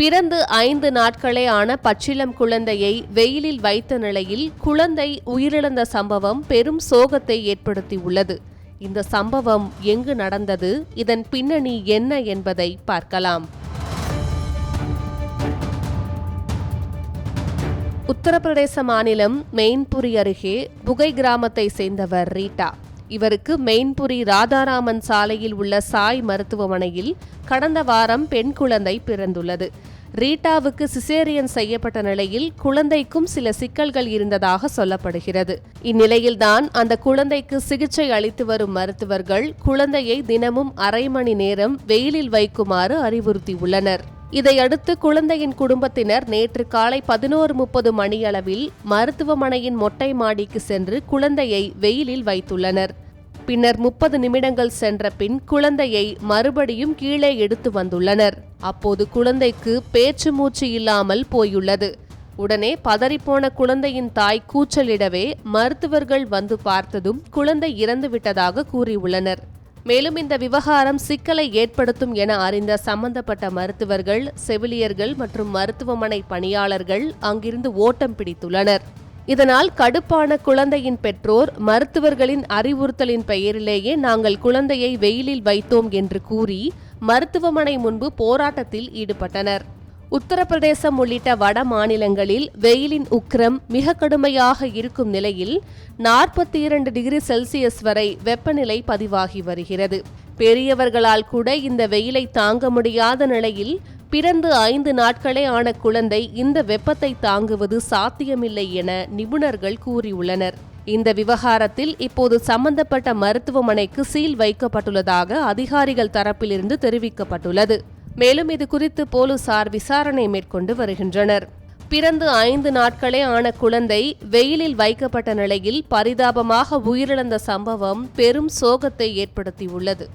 பிறந்து ஐந்து நாட்களே ஆன பச்சிளம் குழந்தையை வெயிலில் வைத்த நிலையில் குழந்தை உயிரிழந்த சம்பவம் பெரும் சோகத்தை ஏற்படுத்தியுள்ளது. இந்த சம்பவம் எங்கு நடந்தது? இதன் பின்னணி என்ன என்பதை பார்க்கலாம். உத்தரப்பிரதேச மாநிலம் மெயின்புரி அருகே புகை கிராமத்தை சேர்ந்தவர் ரீட்டா. இவருக்கு மெயின்புரி ராதாராமன் சாலையில் உள்ள சாய் மருத்துவமனையில் கடந்த வாரம் பெண் குழந்தை பிறந்துள்ளது. ரீட்டாவுக்கு சிசேரியன் செய்யப்பட்ட நிலையில் குழந்தைக்கும் சில சிக்கல்கள் இருந்ததாக சொல்லப்படுகிறது. இந்நிலையில்தான் அந்த குழந்தைக்கு சிகிச்சை அளித்து வரும் மருத்துவர்கள் குழந்தையை தினமும் அரை மணி நேரம் வெயிலில் வைக்குமாறு அறிவுறுத்தியுள்ளனர். இதையடுத்து குழந்தையின் குடும்பத்தினர் நேற்று காலை பதினோரு முப்பது மணியளவில் மருத்துவமனையின் மொட்டை மாடிக்கு சென்று குழந்தையை வெயிலில் வைத்துள்ளனர். பின்னர் முப்பது நிமிடங்கள் சென்ற பின் குழந்தையை மறுபடியும் கீழே எடுத்து வந்துள்ளனர். அப்போது குழந்தைக்கு பேச்சு மூச்சு இல்லாமல் போயுள்ளது. உடனே பதறிப்போன குழந்தையின் தாய் கூச்சலிடவே மருத்துவர்கள் வந்து பார்த்ததும் குழந்தை இறந்துவிட்டதாக கூறியுள்ளனர். மேலும் இந்த விவகாரம் சிக்கலை ஏற்படுத்தும் என அறிந்த சம்பந்தப்பட்ட மருத்துவர்கள் செவிலியர்கள் மற்றும் மருத்துவமனை பணியாளர்கள் அங்கிருந்து ஓட்டம் பிடித்துள்ளனர். இதனால் கடுப்பான குழந்தையின் பெற்றோர் மருத்துவர்களின் அறிவுறுத்தலின் பெயரிலேயே நாங்கள் குழந்தையை வெயிலில் வைத்தோம் என்று கூறி மருத்துவமனை முன்பு போராட்டத்தில் ஈடுபட்டனர். உத்தரப்பிரதேசம் உள்ளிட்ட வட மாநிலங்களில் வெயிலின் உக்கிரம் மிக கடுமையாக இருக்கும் நிலையில் நாற்பத்தி இரண்டு டிகிரி செல்சியஸ் வரை வெப்பநிலை பதிவாகி வருகிறது. பெரியவர்களால் கூட இந்த வெயிலை தாங்க முடியாத நிலையில் பிறந்து ஐந்து நாட்களே ஆன குழந்தை இந்த வெப்பத்தை தாங்குவது சாத்தியமில்லை என நிபுணர்கள் கூறியுள்ளனர். இந்த விவகாரத்தில் இப்போது சம்பந்தப்பட்ட மருத்துவமனைக்கு சீல் வைக்கப்பட்டுள்ளதாக அதிகாரிகள் தரப்பிலிருந்து தெரிவிக்கப்பட்டுள்ளது. மேலும் இது குறித்து போலீசார் விசாரணை மேற்கொண்டு வருகின்றனர். பிறந்து ஐந்து நாட்களே ஆன குழந்தை வெயிலில் வைக்கப்பட்ட நிலையில் பரிதாபமாக உயிரிழந்த சம்பவம் பெரும் சோகத்தை ஏற்படுத்தியுள்ளது.